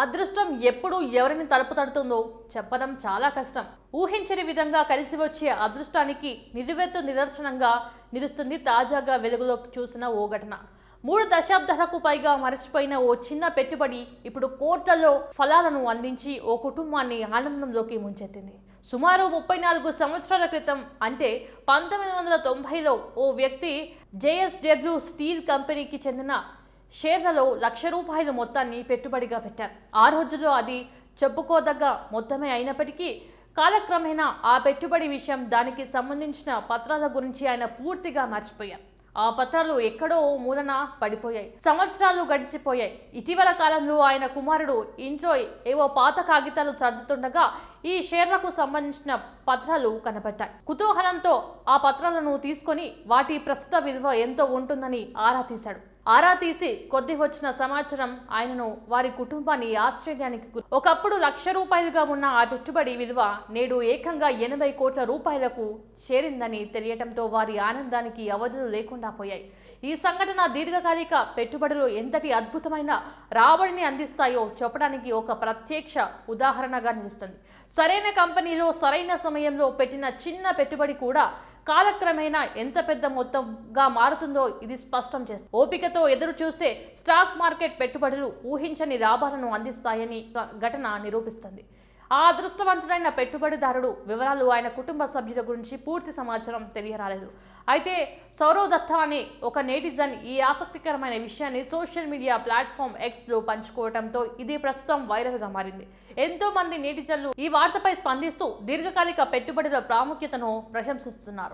అదృష్టం ఎప్పుడు ఎవరిని తలుపు తడుతుందో చెప్పడం చాలా కష్టం. ఊహించని విధంగా కలిసి వచ్చే అదృష్టానికి నిలువెత్తు నిదర్శనంగా నిలుస్తుంది తాజాగా వెలుగులోకి చూసిన ఓ ఘటన. మూడు దశాబ్దాలకు పైగా మరచిపోయిన ఓ చిన్న పెట్టుబడి ఇప్పుడు కోట్లలో ఫలాలను అందించి ఓ కుటుంబాన్ని ఆనందంలోకి ముంచెత్తింది. సుమారు ముప్పై నాలుగు సంవత్సరాల క్రితం అంటే పంతొమ్మిది వందల తొంభైలో ఓ వ్యక్తి జేఎస్డబ్ల్యూ స్టీల్ కంపెనీకి చెందిన షేర్లలో లక్ష రూపాయల మొత్తాన్ని పెట్టుబడిగా పెట్టారు. ఆ రోజుల్లో అది చెప్పుకోదగ్గ మొత్తమే అయినప్పటికీ కాలక్రమేణా ఆ పెట్టుబడి విషయం దానికి సంబంధించిన పత్రాల గురించి ఆయన పూర్తిగా మర్చిపోయారు. ఆ పత్రాలు ఎక్కడో మూలన పడిపోయాయి. సంవత్సరాలు గడిచిపోయాయి. ఇటీవల కాలంలో ఆయన కుమారుడు ఇంట్లో ఏవో పాత కాగితాలు సర్దుతుండగా ఈ షేర్లకు సంబంధించిన పత్రాలు కనబడ్డాయి కుతూహలంతో ఆ పత్రాలను తీసుకొని వాటి ప్రస్తుత విలువ ఎంతో ఉంటుందని ఆరా తీశాడు. ఆరా తీసి కొద్ది వచ్చిన సమాచారం ఆయనను వారి కుటుంబాన్ని ఆశ్చర్యానికి ఒకప్పుడు లక్ష రూపాయలుగా ఉన్న ఆ పెట్టుబడి విలువ నేడు ఏకంగా ఎనభై కోట్ల రూపాయలకు చేరిందని తెలియటంతో వారి ఆనందానికి అవధులు లేకుండా పోయాయి. ఈ సంఘటన దీర్ఘకాలిక పెట్టుబడులు ఎంతటి అద్భుతమైన రాబడిని అందిస్తాయో చెప్పడానికి ఒక ప్రత్యక్ష ఉదాహరణగా నిలుస్తుంది. సరైన కంపెనీలో సరైన సమయంలో పెట్టిన చిన్న పెట్టుబడి కూడా కాలక్రమేణా ఎంత పెద్ద మొత్తంగా మారుతుందో ఇది స్పష్టం చేస్తుంది. ఓపికతో ఎదురు చూసే స్టాక్ మార్కెట్ పెట్టుబడులు ఊహించని లాభాలను అందిస్తాయని ఘటన నిరూపిస్తుంది. ఆ అదృష్టవంతుడైన పెట్టుబడిదారుడు వివరాలు ఆయన కుటుంబ సభ్యుల గురించి పూర్తి సమాచారం తెలియరాలేదు. అయితే సౌరవ్ దత్తా అనే ఒక నేటిజన్ ఈ ఆసక్తికరమైన విషయాన్ని సోషల్ మీడియా ప్లాట్ఫామ్ ఎక్స్లో పంచుకోవడంతో ఇది ప్రస్తుతం వైరల్గా మారింది. ఎంతో మంది నేటిజన్లు ఈ వార్తపై స్పందిస్తూ దీర్ఘకాలిక పెట్టుబడుల ప్రాముఖ్యతను ప్రశంసిస్తున్నారు.